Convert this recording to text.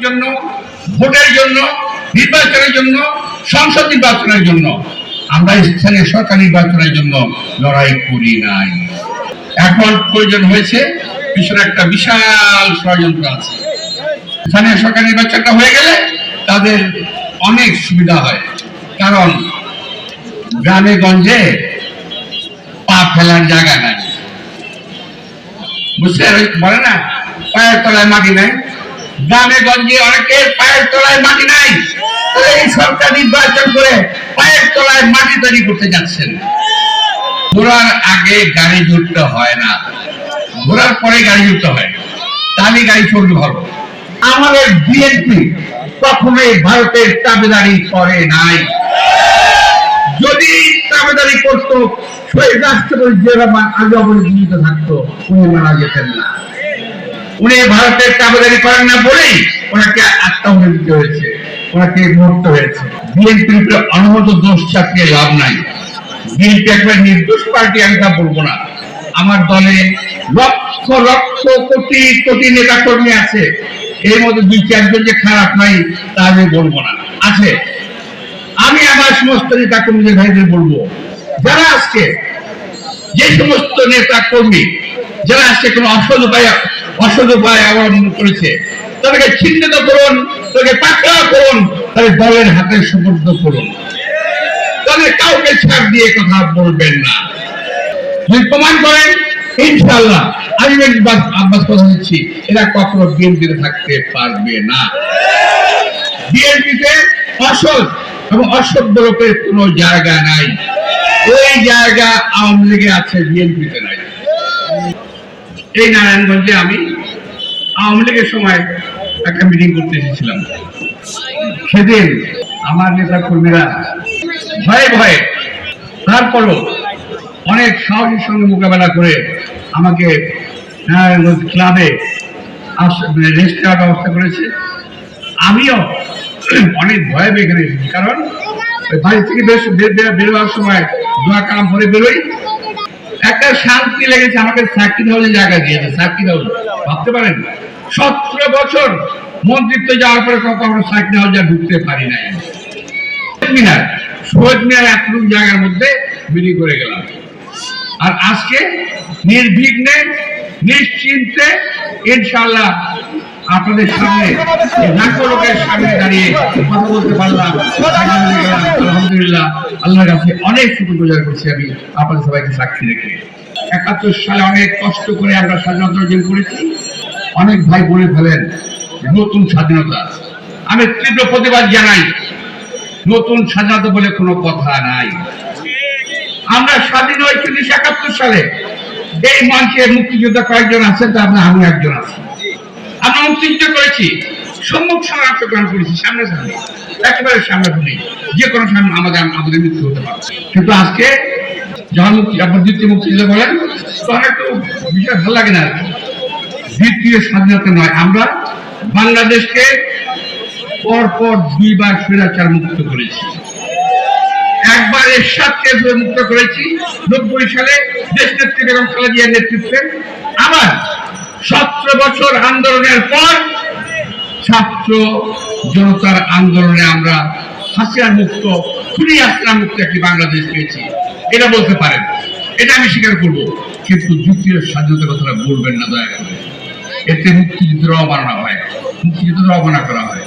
জন্য, ভোটের জন্য, নির্বাচনের জন্য, সংসদ নির্বাচনের জন্য। আমরা স্থানীয় সরকার নির্বাচনের জন্য লড়াই করি নাই। এখন প্রয়োজন হয়েছে পিছনে একটা বিশাল ষড়যন্ত্র আছে। স্থানীয় সরকার নির্বাচনটা হয়ে গেলে তাদের অনেক সুবিধা হয়। কারণ গ্রামে গঞ্জে পা ফেলার জায়গা নাই। বুঝতে বলে না? পায়ের তলায় মাটি নাই। গ্রামে গঞ্জে অনেকের পায়ের তলায় মাটি নাই। এই সরকার নির্বাচন করে পায়ের তলায় মাটি তৈরি করতে যাচ্ছেন। ঘোরার আগে গাড়ি জুড়তে হয় না। ঘোরার পরে গাড়ি জুড়তে হয়। তাহলে গাড়ি চলবে ভালো। আমাদের বিএনপি কখনোই ভারতের দাবিদারি করে নাই। যদি দাবিদারি করতো, শহীদ রাষ্ট্রপতি জিয়া রহমান আগে অবধি থাকতো, উনি মারা যেতেন না। উনি ভারতের দাবিদারি করেন না বলেই ওনাকে আত্মহত্যা দিতে হয়েছে ওনাকে মরতে হয়েছে। বিএনপির উপরে অনবরত দোষ চাপিয়ে লাভ নাই। বিএনপি একবার নির্দোষ পার্টি, আমি তা বলব না। আমার দলে লক্ষ লক্ষ কোটি কোটি নেতা কর্মী আছে। এর মধ্যে দুই চারজন যে খারাপ নাই, তা আমি বলব না। আছে। আমি আমার সমস্ত নেতা কর্মীদের ভাইদের বলব, যারা আজকে যে সমস্ত নেতা কর্মী যারা আজকে কোনো অসৎ উপায় অসৎ উপায় অবলম্বন করেছে। তাদেরকে চিহ্নিত করুন, তাদেরকে পাকড়া করুন, তাদের দলের হাতে সুপর্দ করুন। তাদের কাউকে ছাড় দিয়ে কথা বলবেন না। যদি প্রমাণ করেন ইনশাল্লাহ আমি আব্বাস কথা দিচ্ছি, এরা কখনো বিএনপিতে থাকতে পারবে না। বিএনপিতে অসৎ এবং অসভ্য লোকের কোনো জায়গা নাই। ওই জায়গা আওয়ামী লীগে আছে, বিএনপিতে নাই। এই নারায়ণগঞ্জে আমি আওয়ামী লীগের সময় একটা মিটিং করতে এসেছিলাম। সেদিন আমার নেতা কর্মীরা ভয়ে ভয়ে তারপরও অনেক সাহসের সঙ্গে মোকাবেলা করে আমাকে নারায়ণগঞ্জ ক্লাবে রেস্ট নেওয়ার ব্যবস্থা করেছে। আমিও অনেক ভয়ে পেয়ে এখানে এসেছি। কারণ বাড়ি থেকে বেশ বের- বের- বেরোবার সময় দোয়া কালাম করে বেরোই। একটা শান্তি লেগেছে, আমাকে সাকির হাউসে জায়গা দিয়েছে সাকির হাউস ভাবতে পারেন? সতেরো বছর মন্ত্রিত্ব যাওয়ার পরে কখনো সাকির হাউসে ঢুকতে পারি নাই। মিনার, শহীদ মিনার এতটুকু জায়গার মধ্যে বিলি করে গেলাম। আর আজকে নির্বিঘ্নে, নিশ্চিন্তে, ইনশাআল্লাহ আপনাদের সামনে লাখো লোকের সামনে দাঁড়িয়ে কথা বলতে পারলাম। আলহামদুলিল্লাহ, আল্লাহর কাছে অনেক শুক্র গুজার করছি আমি আপনাদের সবাইকে সাক্ষী রেখে। একাত্তর সালে অনেক কষ্ট করে আমরা স্বাধীনতা অর্জন করেছি। অনেক ভাই বলে ফেলেন, নতুন স্বাধীনতা। আমি তীব্র প্রতিবাদ জানাই, নতুন স্বাধীনতা বলে কোনো কথা নাই। আমরা স্বাধীন হয়েছি উনিশশো একাত্তর সালে। এই মঞ্চে মুক্তিযোদ্ধা কয়েকজন আছেন, তার আমি একজন আছি। আমরা মুক্তিযুদ্ধ করেছি। সম্মুখ সামনে অংশগ্রহণ করেছি, সামনে সামনে। একেবারে সামনে সামনে। যে কোনো সামনে আমাদের আমাদের মৃত্যু হতে পারে। কিন্তু আজকে যখন মুক্তি আপনার দ্বিতীয় মুক্তিযুদ্ধ বলেন তখন একটু বিষয় ভালো লাগে না দ্বিতীয় স্বাধীনতা নয়। আমরা বাংলাদেশকে পর পর দুইবার স্বৈরাচার মুক্ত করেছি। একবার এরশাদকে মুক্ত করেছি। নব্বই সালে দেশ নেত্রী বেগম খালেদা জিয়ার নেতৃত্বে। আবার সতেরো বছর আন্দোলনের পর ছাত্র জনতার আন্দোলনে আমরা হাসিয়ার মুক্ত খুনি আসলাম মুক্ত একটি বাংলাদেশ পেয়েছি। এটা বলতে পারেন। এটা আমি স্বীকার করব। কিন্তু দ্বিতীয় স্বাধীনতার কথাটা বলবেন না, দয়া করে। এতে মুক্তিযুদ্ধের অবমাননা হয়। মুক্তিযুদ্ধের অবমাননা করা হয়।